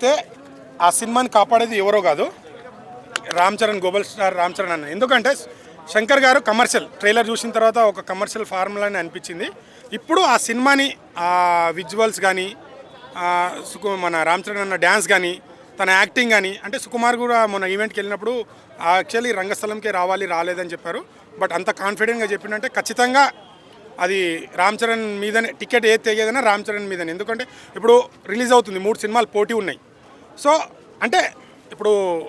అయితే ఆ సినిమాని కాపాడేది ఎవరో కాదు రామ్ చరణ్ గ్లోబల్ స్టార్ రామ్ చరణ్ అన్న. ఎందుకంటే శంకర్ గారు కమర్షియల్ ట్రైలర్ చూసిన తర్వాత ఒక కమర్షియల్ ఫార్ములా అని అనిపించింది. ఇప్పుడు ఆ సినిమాని ఆ విజువల్స్ కానీ సుకు మన రామ్ చరణ్ అన్న డ్యాన్స్ కానీ తన యాక్టింగ్ కానీ అంటే సుకుమార్ కూడా మొన్న ఈవెంట్కి వెళ్ళినప్పుడు యాక్చువల్లీ రంగస్థలంకే రావాలి రాలేదని చెప్పారు. బట్ అంత కాన్ఫిడెంట్గా చెప్పిందంటే ఖచ్చితంగా అది రామ్ చరణ్ మీదనే టికెట్ ఏది తెగేదన్నా రామ్ చరణ్ మీదనే. ఎందుకంటే ఇప్పుడు రిలీజ్ అవుతుంది మూడు సినిమాలు పోటీ ఉన్నాయి. సో అంటే ఇప్పుడు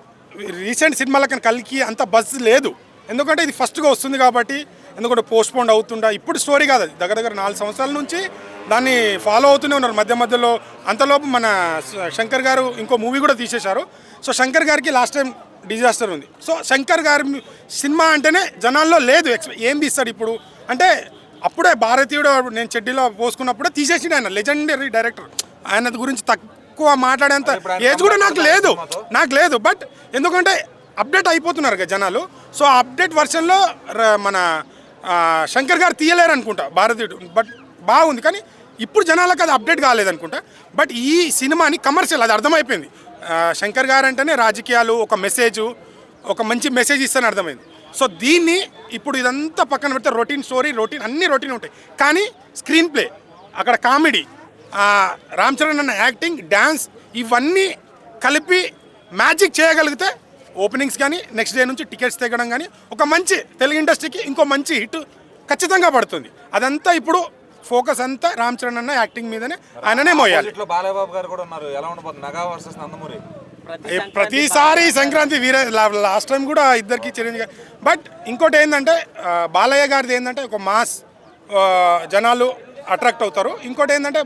రీసెంట్ సినిమాలకి కలికి అంత బజ్ లేదు. ఎందుకంటే ఇది ఫస్ట్గా వస్తుంది కాబట్టి ఎందుకంటే పోస్ట్పోండ్ అవుతుండా ఇప్పుడు స్టోరీ కాదు అది. దగ్గర దగ్గర నాలుగు సంవత్సరాల నుంచి దాన్ని ఫాలో అవుతూనే ఉన్నారు. మధ్య మధ్యలో అంతలోపు మన శంకర్ గారు ఇంకో మూవీ కూడా తీసేశారు. సో శంకర్ గారికి లాస్ట్ టైం డిజాస్టర్ ఉంది. సో శంకర్ గారి సినిమా అంటేనే జనాల్లో లేదు ఎక్స్పె- ఏం తీస్తాడు ఇప్పుడు? అంటే అప్పుడే భారతీయుడు నేను చెడ్డీలో పోసుకున్నప్పుడే తీసేసిండు ఆయన లెజెండరీ డైరెక్టర్. ఆయన గురించి తక్కువ మాట్లాడేంత ఏజ్ కూడా నాకు లేదు. నాకు లేదు. బట్ ఎందుకంటే అప్డేట్ అయిపోతున్నారు కదా జనాలు. సో ఆ అప్డేట్ వర్షన్లో మన శంకర్ గారు తీయలేరు అనుకుంటా భారతీయుడు. బట్ బాగుంది. కానీ ఇప్పుడు జనాలకు అది అప్డేట్ కాలేదనుకుంటా బట్ ఈ సినిమాని కమర్షియల్ అది అర్థమైపోయింది. శంకర్ గారు అంటేనే రాజకీయాలు ఒక మెసేజ్ ఒక మంచి మెసేజ్ ఇస్తాను అర్థమైంది. సో దీన్ని ఇప్పుడు ఇదంతా పక్కన పెడితే రొటీన్ స్టోరీ రొటీన్ అన్ని రొటీన్ ఉంటాయి. కానీ స్క్రీన్ ప్లే అక్కడ కామెడీ రామ్ చరణ్ అన్న యాక్టింగ్ డ్యాన్స్ ఇవన్నీ కలిపి మ్యాజిక్ చేయగలిగితే ఓపెనింగ్స్ కానీ నెక్స్ట్ డే నుంచి టికెట్స్ తెగడం కానీ ఒక మంచి తెలుగు ఇండస్ట్రీకి ఇంకో మంచి హిట్ ఖచ్చితంగా పడుతుంది. అదంతా ఇప్పుడు ఫోకస్ అంతా రామ్ చరణ్ అన్న యాక్టింగ్ మీదనే ఆయననే మోయాలి. ఇట్లా బాలయ్యబాబు గారు కూడా ఉన్నారు. ఎలా ఉండబోతుంది? నగా వర్సెస్ నందమూరి. ప్రతిసారి సంక్రాంతి వీరే లాస్ట్ టైం కూడా ఇద్దరికి చిరంజీవి బట్ ఇంకోటి ఏంటంటే బాలయ్య గారిది ఏంటంటే ఒక మాస్ జనాలు అట్రాక్ట్ అవుతారు. ఇంకోటి ఏంటంటే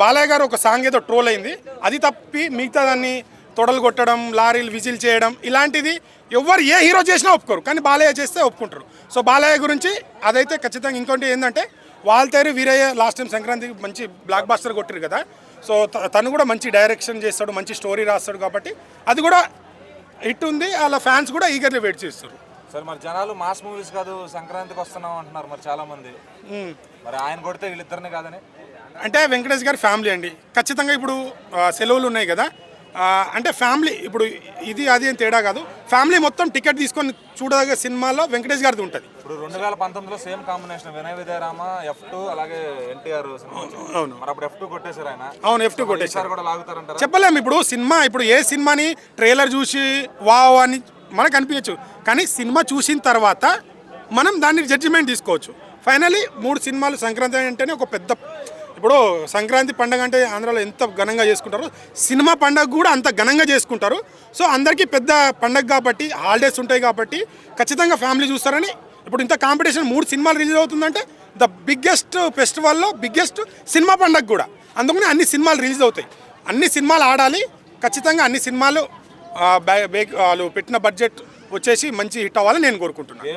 బాలయ్య గారు ఒక సాంగ్ ఏదో ట్రోల్ అయింది. అది తప్పి మిగతా దాన్ని తొడలు కొట్టడం లారీలు విజిల్ చేయడం ఇలాంటిది ఎవరు ఏ హీరో చేసినా ఒప్పుకోరు. కానీ బాలయ్య చేస్తే ఒప్పుకుంటారు. సో బాలయ్య గురించి అదైతే ఖచ్చితంగా ఇంకోటి ఏంటంటే వాల్తేరు వీరయ్య లాస్ట్ టైం సంక్రాంతికి మంచి బ్లాక్ బాస్టర్ కొట్టారు కదా. సో తను కూడా మంచి డైరెక్షన్ చేస్తాడు మంచి స్టోరీ రాస్తాడు కాబట్టి అది కూడా హిట్ ఉంది. వాళ్ళ ఫ్యాన్స్ కూడా ఈగర్లీ వెయిట్ చేస్తారు. సరే మరి జనాలు మాస్ మూవీస్ కాదు సంక్రాంతికి వస్తున్నాం అంటున్నారు మరి చాలా మంది మరి ఆయన కొడితే వీళ్ళిద్దరిని కాదని? అంటే వెంకటేష్ గారి ఫ్యామిలీ అండి. ఖచ్చితంగా ఇప్పుడు సెలవులు ఉన్నాయి కదా. అంటే ఫ్యామిలీ ఇప్పుడు ఇది అది అని తేడా కాదు. ఫ్యామిలీ మొత్తం టికెట్ తీసుకొని చూడదగ్గ సినిమాలో వెంకటేష్ గారిది ఉంటుంది. ఇప్పుడు రెండు వేల పంతొమ్మిదిలో same combination Vinay Vijayarama F two అలాగే ఎన్టీఆర్. అవును. మరి అప్పుడు ఎఫ్ టూ కొట్టేశారు ఆయన. అవును ఎఫ్ టూ కొట్టేశారు. కూడా లాగుతారంటారా? చెప్పలేము ఇప్పుడు సినిమా ఇప్పుడు ఏ సినిమాని ట్రైలర్ చూసి వావ్ అని మనకు అనిపించచ్చు. కానీ సినిమా చూసిన తర్వాత మనం దాన్ని జడ్జిమెంట్ తీసుకోవచ్చు. ఫైనలీ మూడు సినిమాలు సంక్రాంతి అంటేనే ఒక పెద్ద ఇప్పుడు సంక్రాంతి పండగ అంటే ఆంధ్రాలో ఎంత ఘనంగా చేసుకుంటారో సినిమా పండగ కూడా అంత ఘనంగా చేసుకుంటారు. సో అందరికీ పెద్ద పండగ కాబట్టి హాలిడేస్ ఉంటాయి కాబట్టి ఖచ్చితంగా ఫ్యామిలీ చూస్తారని. ఇప్పుడు ఇంత కాంపిటీషన్ మూడు సినిమాలు రిలీజ్ అవుతుందంటే ద బిగ్గెస్ట్ ఫెస్టివల్లో బిగ్గెస్ట్ సినిమా పండగ కూడా. అందుకని అన్ని సినిమాలు రిలీజ్ అవుతాయి. అన్ని సినిమాలు ఆడాలి. ఖచ్చితంగా అన్ని సినిమాలు బ్యా- వాళ్ళు పెట్టిన బడ్జెట్ వచ్చేసి మంచి హిట్ అవ్వాలని నేను కోరుకుంటున్నాను.